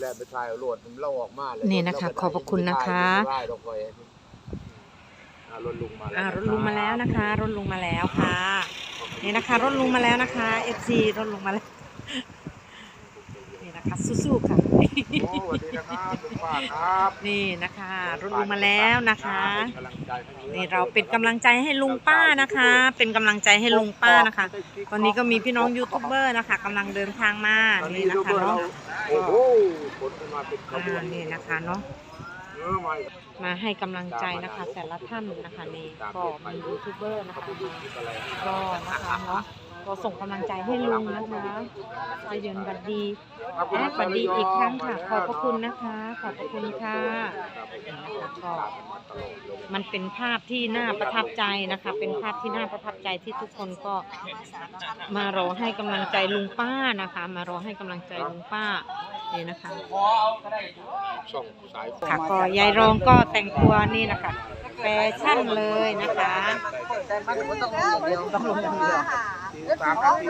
แลนไปถ่ายเอาโหลดมันเล่าออกมาเลยนี่นะคะ ขอบพระคุณนะคะไม่ได้ดอกไฟอ่ารถลุงมาแล้วอ่ารถลุงมาแล้วนะคะรถลุงมาแล้วค่ะ นี่นะคะรถลุงมาแล้วนะคะ FC รถลุงมาแล้วนี่นะคะสู้ๆค่ะ นี่นะคะรถลุงมาแล้วนะคะกำลังใจให้นี่เราเป็นกำลังใจให้ลุงป้านะคะ เป็นกำลังใจให้ลุงป้านะคะ ตอนนี้ก็มีพี่น้องยูทูบเบอร์นะคะกำลังเดินทางมานี่นะคะเนาะโอ้โหผลมาเป็นขบวอ่านนี่นะคะเนาะเออมามาให้กำลังใจนะคะ แต่ละท่านนะคะนี่ก็มียูทูบเบอร์นะคะมาก็นะคะเนาะ ก็ส่งกำลังใจให้ลุงนะคะมาเยือนบัดดีแอดบัดดีอีกครั้งค่ะ ขอบพระคุณนะคะ ขอบพระคุณค่ะนะคะก็มันเป็นภาพที่น่าประทับใจนะคะ เป็นภาพที่น่าประทับใจที่ทุกคนก็มารอให้กำลังใจลุงป้านะคะ มารอให้กำลังใจลุงป้า นี่นะคะช่องสายค่ะก็ยายรองก็แต่งตัวนี่นะคะแฟชั่นเลยนะคะสามนาที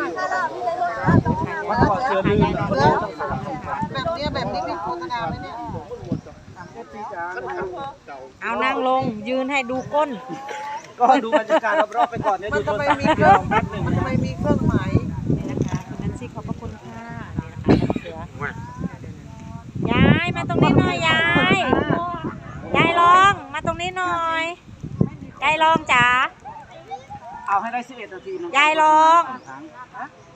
มันก็เสื้อยืดแบบเนี้ยแบบนี้มีโฆษณาไหมเนี่ยเอานั่งลงยืนให้ดูก้น ก็ดูบรรยากาศรอบๆไปก่อนเนี่ยมัดูนโททำรไมศัพท์มีแป๊บเครื่องหนึ่งทำไมมีเครื่องหมายนี่นะคะคุณนันซี่ขอบพระคุณค่ะนี่นะคะเสือยาย มาตรงนี้หน่อยยายยายลองมาตรงนี้หน่อยยายลองจ๋าเอาให้ได้ 11 นาทีนะยายลองครั้ง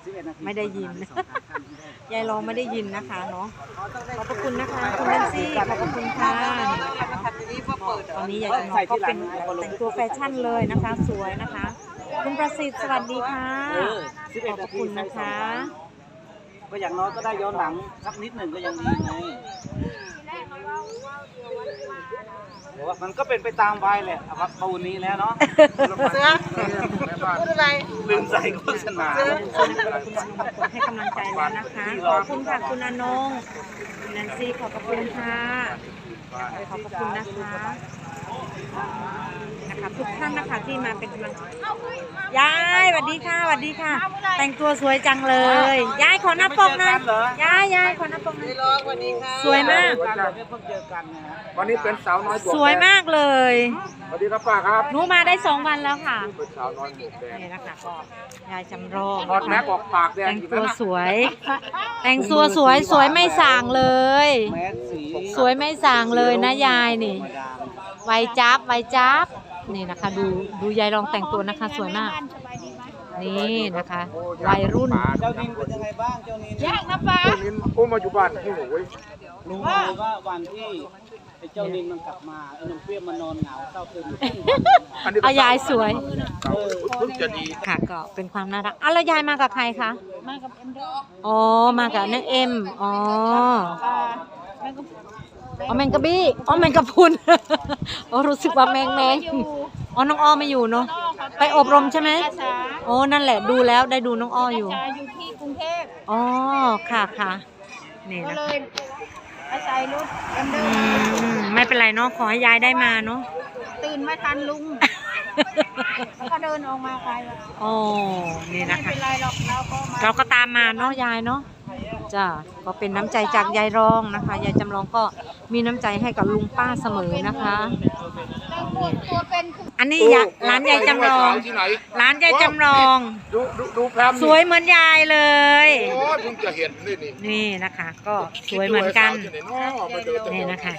11นาทีไม่ได้ยินสองครั้งครั้งที่ได้ยายลองไม่ได้ยินนะคะเนาะขอบพระคุณนะคะคุณนันซี่ขอบพระคุณค่ะทำอย่างนี้เพื่อเปิดตอนนี้ยายจำลองก็เป็นแต่งตัวแฟชั่นเลยนะคะ สวยนะคะ คุณประสิทธิ์สวัสดีค่ะเออขอบ11พนาระทีคุณนะคะ ก็อย่างน้อยก็ได้ย้อนหลังสักนิดหนึ่งก็ยังดีไงแต่ว่า มันก็เป็นไปตามวัยแหละเอาครับปูนนี้แล้วเนาะเสือพูดอะไรลืมใส่โฆษณาคุณให้กำลังใจแล้วนะคะ ขอบคุณค่ะคุณอนงคุณแนนซี่ขอบพระคุณค่ะขอบพระคุณนะคะ นะคะทุกท่านนะคะที่มาเป็นกำลังใจยายสวัสดีค่ะสวัสดีค่ะ แต่งตัวสวยจังเลยยายขอหน้าปกหน่อยยายยายขอหน้าปกหน่อยไม่รอสวัสดีค่ะสวยมากกันแบบนี้เพิ่งเจอกันนะฮะวันนี้เป็นสาวน้อยบวกสวยมากเลยสวัสดีครับป้าครับหนูมาได้สองวันแล้วค่ะเป็นสาวน้อยหมวกแดงนี่นะคะก็ยายจำลองถอดแม็กออกปากแดงแต่งอีกตัวนะสวย แต่งตัวสวยสวยไม่ส่างเลยแมสสีสวยไม่ส่างเลยนะยายนี่ธรรมดาไวจับไวจับ นี่นะคะ ดูดูยายลองแต่งตัวนะคะ สวยมาก นี่นะคะ วัยรุ่น เจ้าดินเป็นยังไงบ้าง เจ้านินยากนะป้าช่วงนี้อุ้มมาอยู่บ้านโอ้โหเว้ยรู้ไหมว่าวันที่ไอ้เจ้านินมันกลับมาไอ้นมเปรี้ยวมันนอนเหงาเศร้าซึมอยู่ครึ่งวันอันนี้เอายายสวยเออเพิ่งจะดีค่ะก็เป็นความน่ารักอะแล้วยายมากับใครคะมากับเอ็มเดอร์อ๋อมากับนางเอ็มอ๋อแล้วก็ อ๋อแมงกะบี้อ๋อแมงกะพรุนอ๋อรู้สึกว่าแมงแมงอ๋อน้องอ้อไม่อยู่เนาะไปอบรมใช่ไหมช้าโอ้นั่นแหละดูแล้วได้ดูน้องอ้ออยู่ช้าอยู่ที่กรุงเทพอ๋อค่ะค่ะนี่ก็นะเลยอาศัยรถเอ็มเดออืร์มามไม่เป็นไรเนาะขอให้ยายได้มาเนาะตื่นไม่ทันลุงแล้วก็เดินออกมาใครวะโอ้นี่ไม่นะคะเป็นไรหรอกเราก็มาเราก็ตามมาเนาะยายเนาะ จ้าก็เป็นน้ำใจจากยายรองนะคะยายจำลองก็มีน้ำใจให้กับลุงป้าเสมอนะคะ ตัวเป็นคืออันนี้ยะร้านยายจำลอง ที่ไหนร้านยายจำลอง ดูดูดูแพรมสวยเหมือนยายเลย โอ้ยเพิ่งจะเห็นนี่นี่นี่นะคะ ก็สวยเหมือนกัน คิดดูไอ้สาวที่ไหนเนาะมาเดิแต่นี่นะคะ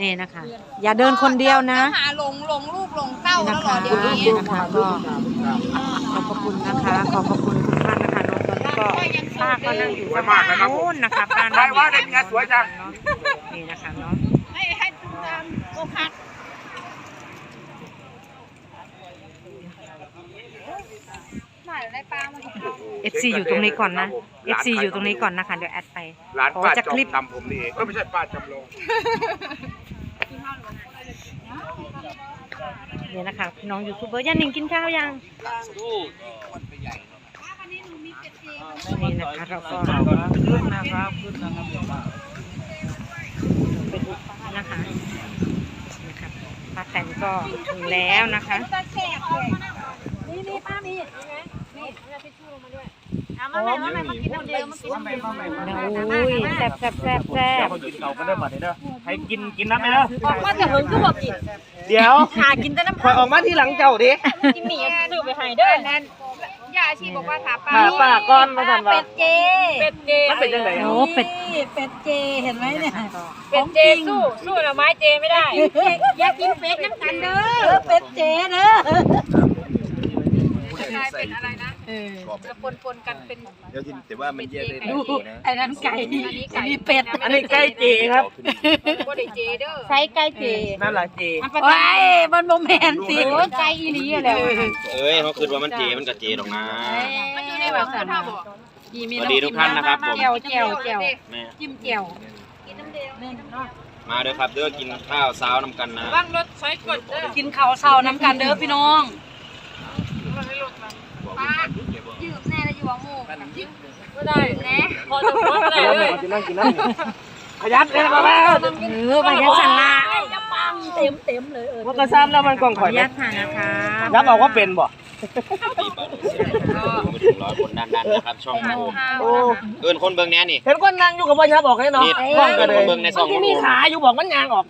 นี่นะคะ อย่าเดินคนเดียวนะ หาหลงหลงลูกหลงเต้านี่แล้นะวเหรคะอเดี๋ยวนี้นี่นะคะก็ขอบพระคุณนะคะ ขอบพระคุณ ก็นั่งอยู่ข้างโน้นนะคะป้าใครนั่งอยู่ว่าได้เมียสวยจังเนาะนี่นะคะเนาะให้ให้ตุ้มตามโกคัดหน่อยได้ปลามาของเรา FC อยู่ตรงนี้ก่อนนะ FC อยู่ตรงนี้ก่อนนะคะเดี๋ยวแอดไปร้านขอป้าจะจอคมลิปทำผมนี่เองก็ไม่ใช่ป้าจำลองเนี่ยนะคะพี่น้องยูทูบเบอร์ย่าหนิงกินข้าวยัง นี่นะคะเราก็ขึ้นนะครับขึ้นนะครับไปดูป้านะคะนะคะป้าแตนก็ถึงแล้วนะคะนี่นี่ป้ามีนี่นี่เอาทิชชู่ลงมาด้วยเอามาแม่มาแม่มากินน้ำเดียวมากินน้ำเดียวโอ้ยแซ่บแซ่บแซ่บแซ่เดี๋ยวบกินเก่ากันได้บัดนี้เด้อให้กินกินน้ำไหมเด้อออกมาแต่เหิงคือบอกกินเดี๋ยวหากินแต่น้ำคอยออกมาที่หลังเจ้าดิกินหมี่ซื้อไปให้เด้อาอาชีบอกว่าถาปลาหาป้าก้อนมาทันว่า เป็ดเจเป็ดเจมันเป็นจังได โอ้เป็ดเป็ดเจเห็นไหมเนี่ยเป็ดเจสู้สู้หน่อไม้เจไม่ได้อยากกินเป็ดน้ำกันเด้อเป็ดเจเด้อกลายเป็ นอะไรนะเออจะปนปนๆกันเป็น เดี๋ยวที่แต่ว่ามันแยกได้ดูนะไอ้นั้นไก่อันนี้ไก่มีเป็ดอันนี้ใกล้เจครับบ่ได้เจเด้อใช้ไก่เจนั่นแหละเจว้ายมันโมแมนสิโอ้ไก่อีหลีอะแล้วเอ้ยเขาคิดว่ามันเจมันก็เจดอกนะ มันอยู่ในแบบคนเท่าบ่สวัสดีทุกท่านนะครับผมแจ่วแจ่วแจ่วแม่จิ้มเจียวกินน้ำเดียวมาเด้อครับเด้อกินข้าวเช้านำกันนะว่างรถใช้กดเด้อกินข้าวเช้าน้ำกันเด้อพี่น้อง ป้ายืมแน่แล้วอยู่ว่างูยืมบ่ได้แน่พอจะพอได้เดี๋ยวเลยกินนั่งกินนั่งขยันเลยมาแล้วเออใบยัดสันละปังเต็มเต็มเลยเออมันก็ซ้ำแล้วมันกล่องข่ออยนุไหาตค่ะนะคะยับบอกว่าเป็นบ่ตีเปิดเสียงมาถึงร้อยคนด้านๆนะครับช่องโอ้เอินคนเบิ่งแน่นี่เห็นคนนั่งอยู่กับว่ายับออกให้เนาะนี่กล้องก็เลยเบิ่งในซองที่มีขาอยู่บอกมันยางออก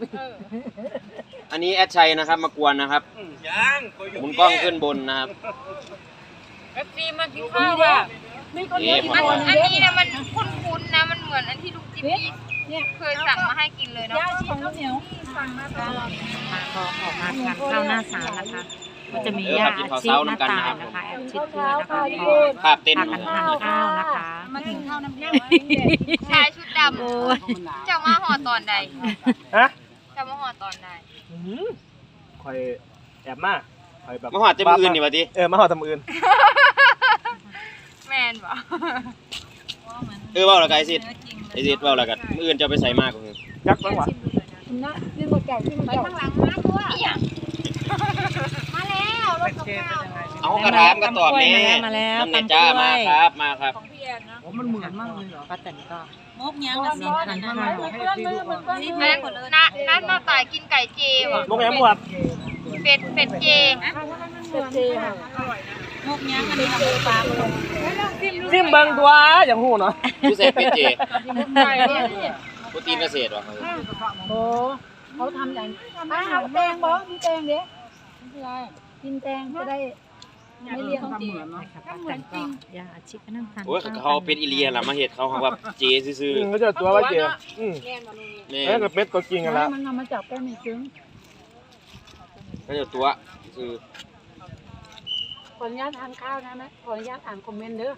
อันนี้แอดชัยนะครับมากวนนะครับหมุนกล้องขึ้นบนนะครับ เอฟซีมากินข้าวว่ะนี่ผมอันว่าอันนี้นะมันคุ้นๆนะ มันเหมือนอันที่ลุงจิมมี่เคยสั่งมาให้กินเลยเนาะย่าชีข้าวเหนียวมาก็ออกมาทานข้าวหน้าศาลนะคะ ก็จะมีญาติอาชีพหน้าตายนะคะแอบชิดเพื่อนนะคะก็ภาพเต้นพากันทานข้าวนะคะมากินข้าวน้ำเดียวชายชุดดโอ้ยำเจ้ามาห่อตอนใดฮะเจ้ามาห่อตอนใดคอยแอบมาคอยแบบมาหอดเต็มอื่นนี่วะติเออมาหอดทำอื่น แมนบ่เออเว้าและกันไอ้สิไอ้สิเว้าและกันมื้ออื่นจะเอาไปใส่มากกว่าคือยักษ์บ้างวะไปข้างหลังมาตัวมาแล้วรถกับข้าวเอากระถามก็ตอบแน่มาแล้วน้ำเนยจ้ามาครับมาครับของพี่แอนนะมันเหมือนมากเลยเหรอป้าแตนก็มกยังละเน้นทานข้าวนี่แม่แม่หมดเลยน้าน้าน้าตายกินไก่เจว่ะมกแอมบวบเป็ดเป็ดเจ มกยังอันนี้เอาไปปลาเลยซิมเบิงตัวอย่างหูเนาะพิเศษเป็นเจไก่เนี่ยโปรตีนเกษตรวะโอ้เขาทำอย่างอ้าวแตงบอกมีแตงเด้กินแตงจะได้ไม่เลี้ยงจีนะคะป้าแตนก็ญาติอาชีพก็นั่งทานโอ้ยเขาเป็นอิเลียนละมาเห็ดเขาเขาว่าเจซื่ออืมเขาจะตัวว่าเจียอืมๆแม่เอ้ยกับเป็ดตัวจริงกันแล้วมันเอามาจับแก้ไม่ซึ้งเขาจะตัวคือข ออนุญาตทานข้าวนะนะขออนุญาตอ่านคอมเมนต์เด้อ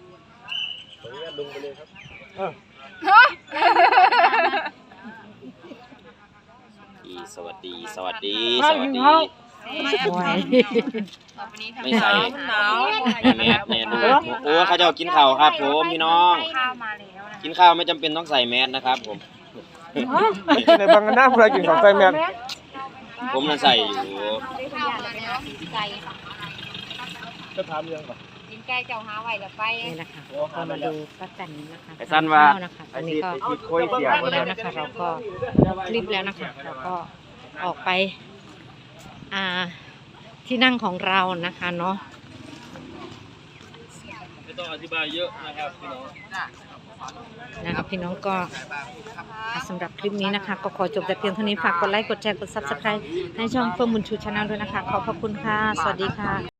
สวัสดี สวัสดีข้าสววักิสนดีข้าวโอ้ยต่อไปนี้ทำไม่ใส่หนาวแม่แมสแม่ดูโอ้เขาจะเอากินข้าวครับผมพี่น้องข้าวมาแล้วนะกินข้าวไม่จำเป็นต้องใส่แมสนะครับผม ในบางกันหน้าเพื่อกินของใจแมนผมน่ะใส่อยู่ข้าวมาแล้วไก่ จะถามยังก่อนกินไก่เจ้าหาไว้แล้วไป นี่นะคะก็มาดูป้าแตนนะคะไอ้สั้นว่าทข้นะคะตไอ้อนที่นี้ก็ ไอ้ที่โคุยเสียไปแล้วนะคะเราก็ คลิปแล้วนะคะเราก็ออกไป อ่า ที่นั่งของเรานะคะเนาะไม่ต้องอธิบายเยอะนะครับพี่น้อง นะคะพี่น้องก็สำหรับคลิปนี้นะคะ ก็ขอจบแต่เพียงเท่านี้ฝากกดไลค์กดแชร์กด subscribe ให้ช่องเฟิร์มบุญชูชาแนลด้วยนะคะ ขอบพระคุณค่ะ สวัสดีค่ะ